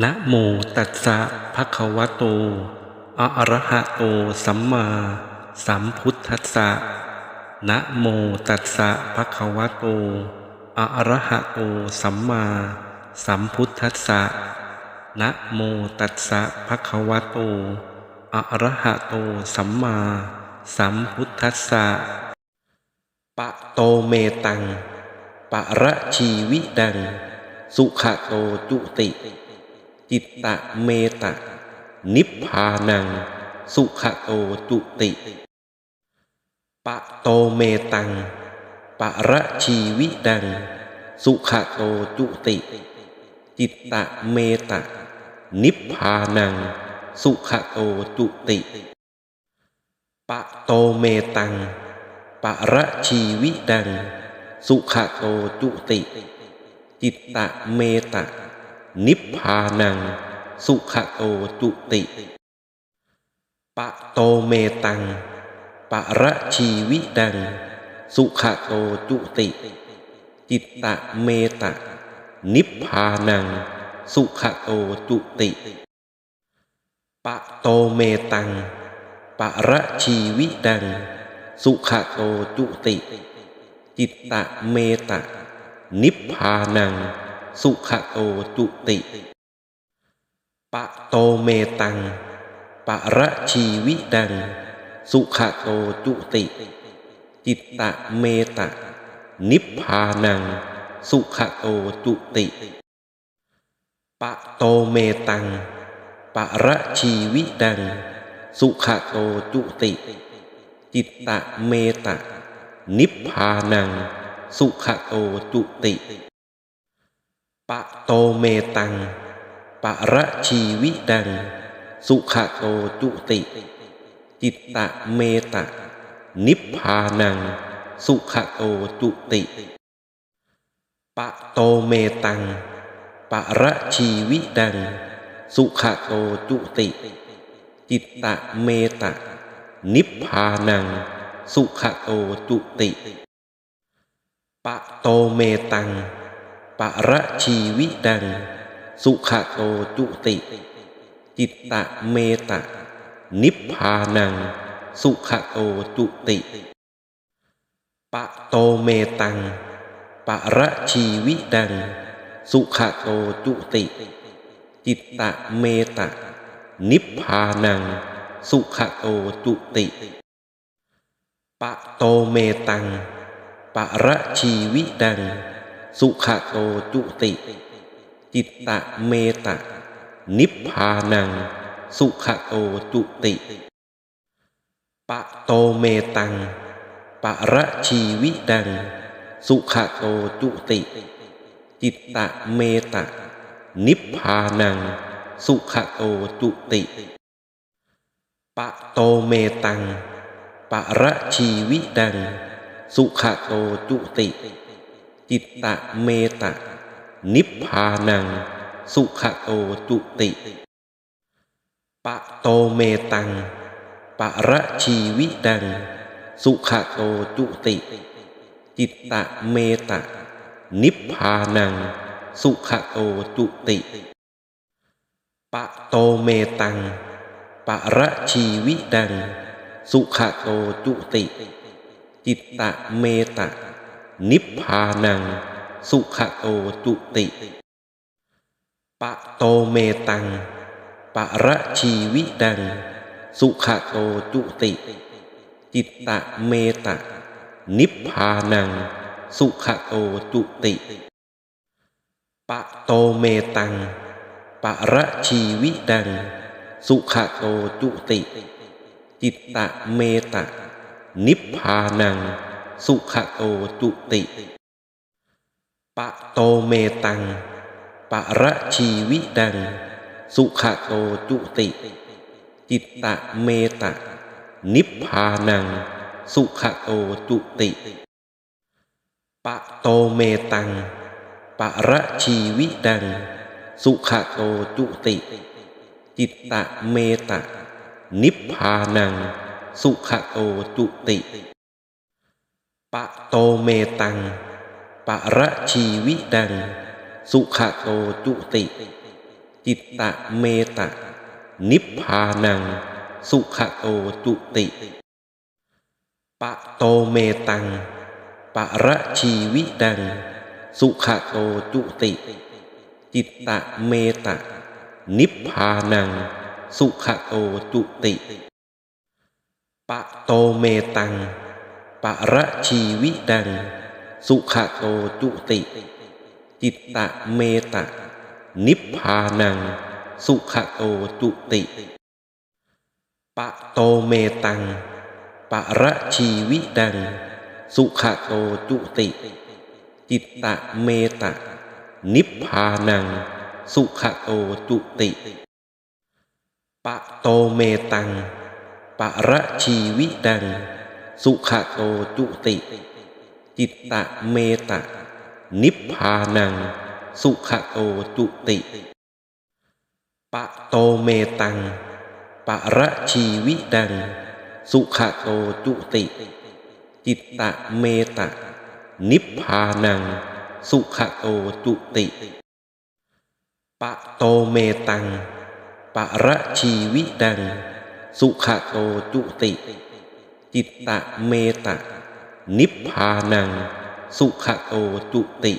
นะโมตัสสะภะคะวะโต อะระหะโตสัมมาสัมพุทธัสสะนะโมตัสสะภะคะวะโต อะระหะโตสัมมาสัมพุทธัสสะนะโมตัสสะภะคะวะโต อะระหะโตสัมมาสัมพุทธัสสะปะโตเมตัง ปะระชีวิดัง สุขโตจุติ จิตตะเมตะ นิพพานัง สุขโตจุติ ปะโตเมตัง ปะระชีวิดัง สุขโตจุติ จิตตะเมตะ นิพพานัง สุขโตจุติ ปะโตเมตัง ปะระชีวิดัง สุขโตจุติ จิตตะเมตะ นิพพานัง สุขโตจุติ ปะโตเมตัง ปะระชีวิดัง สุขโตจุติ จิตตะเมตะ นิพพานัง สุขโตจุติ ปะโตเมตัง ปะระชีวิดัง สุขโตจุติ จิตตะเมตะ นิพพานัง สุขโตจุติ ปะโตเมตัง ปะระชีวิดัง สุขโตจุติ จิตตะเมตะ นิพพานัง สุขโตจุติ ปะโตเมตัง ปะระชีวิดัง สุขโตจุติ จิตตะเมตะ นิพพานัง สุขโตจุติ ปะโตเมตัง ปะระชีวิดัง สุขโตจุติ จิตตะเมตะ นิพพานัง สุขโตจุติ ปะโตเมตัง ปะระชีวิดัง สุขโตจุติ จิตตะเมตะ นิพพานัง สุขโตจุติ ปะโตเมตัง ปะระชีวิดัง สุขโตจุติ จิตตะเมตะ นิพพานัง สุขโตจุติ ปะโตเมตังปะระชีวิดัง สุขโตจุติ จิตตะเมตะ นิพพานัง สุขโตจุติ ปะโตเมตังปะระชีวิดัง สุขโตจุติ จิตตะเมตะ นิพพานัง สุขโตจุติ ปะโตเมตัง ปะระชีวิดัง สุขโตจุติ จิตตะเมตะ นิพพานัง สุขโตจุติ ปะโตเมตัง ปะระชีวิดัง สุขโตจุติ จิตตะเมตะ นิพพานัง สุขโตจุติ ปะโตเมตัง ปะระชีวิดัง สุขโตจุติ จิตตะเมตะ นิพพานัง สุขโตจุติ ปะโตเมตัง ปะระชีวิดัง สุขโตจุติ จิตตะเมตะ นิพพานัง สุขโตจุติ ปะโตเมตัง ปะระชีวิดัง สุขโตจุติ จิตตะเมตะ นิพพานัง สุขโตจุติ ปะโตเมตัง ปะระชีวิดัง สุขโตจุติ จิตตะเมตะ นิพพานัง สุขโตจุติ ปะโตเมตัง ปะระชีวิดัง สุขโตจุติ จิตตะเมตะ นิพพานัง สุขโตจุติ ปะโตเมตัง ปะระชีวิดัง สุขโตจุติ จิตตะเมตะ นิพพานัง สุขโตจุติ ปะโตเมตัง ปะระชีวิดัง สุขโตจุติ จิตตะเมตะ นิพพานัง สุขโตจุติ ปะโตเมตัง ปะระชีวิดัง สุขโตจุติ จิตตะเมตะ นิพพานัง สุขโตจุติ ปะโตเมตัง ปะระชีวิดัง สุขโตจุติ จิตตะเมตะ นิพพานัง สุขโตจุติ ปะโตเมตัง ปะระชีวิดัง สุขโตจุติ จิตตะเมตะ นิพพานัง สุขโตจุติ ปะโตเมตัง ปะระชีวิดัง สุขโตจุติ จิตตะเมตะ นิพพานัง สุขโตจุติ ปะโตเมตัง ปะระชีวิดัง สุขโตจุติ จิตตะเมตะ นิพพานัง สุขโตจุติ ปะโตเมตัง ปะระชีวิดัง สุขโตจุติ จิตตะเมตะ นิพพานัง สุขโตจุติ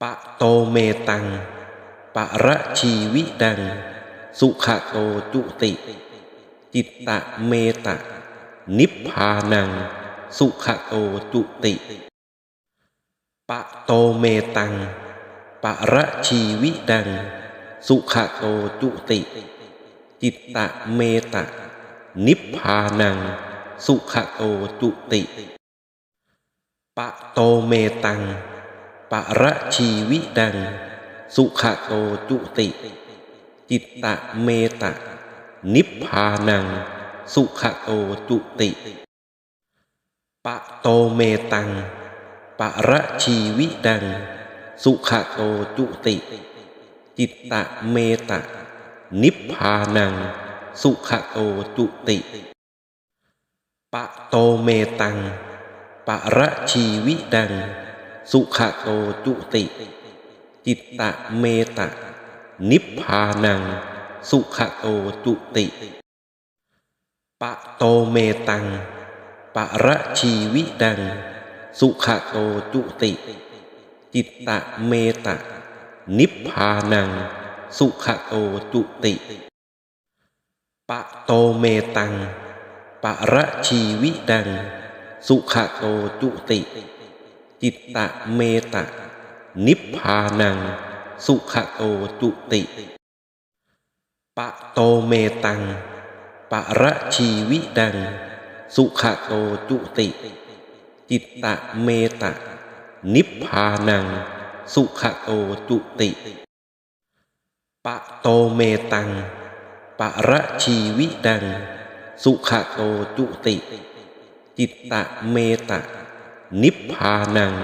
ปะโตเมตัง ปะระชีวิดัง สุขโตจุติ จิตตะเมตะ นิพพานัง สุขโตจุติ ปะโตเมตัง ปะระชีวิดัง สุขโตจุติ จิตตะเมตะ นิพพานัง สุขโตจุติ ปะโตเมตัง ปะระชีวิดัง สุขโตจุติ จิตตะเมตะ นิพพานัง สุขโตจุติ ปะโตเมตัง ปะระชีวิดัง สุขโตจุติ จิตตะเมตะ นิพพานัง สุขโตจุติ ปะโตเมตัง ปะระชีวิดัง สุขโตจุติ จิตตะเมตะ นิพพานัง สุขโตจุติ ปะโตเมตัง ปะระชีวิดัง สุขโตจุติ จิตตะเมตะ นิพพานัง สุขโตจุติ ปะโตเมตัง ปะระชีวิดัง สุขโตจุติ จิตตะเมตะ นิพพานัง สุขโตจุติ ปะโตเมตัง ปะระชีวิดัง สุขโตจุติ จิตตะเมตะ นิพพานัง สุขโตจุติ ปะโตเมตัง ปะระชีวิดัง สุขโตจุติ จิตตะเมตะ นิพพานัง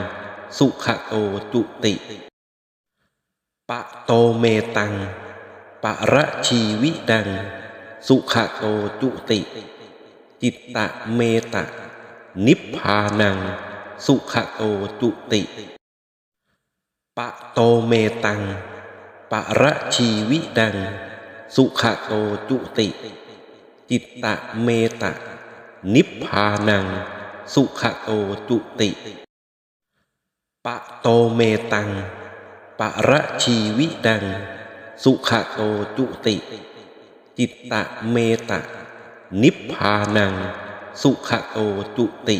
สุขโตจุติ ปะโตเมตัง ปะระชีวิดัง สุขโตจุติ จิตตะเมตะ นิพพานัง สุขโตจุติ ปะโตเมตัง ปะระชีวิดัง สุขโตจุติ จิตตะเมตะ นิพพานัง สุขโตจุติ ปะโตเมตัง ปะระชีวิดัง สุขโตจุติ จิตตะเมตะ นิพพานัง สุขโตจุติ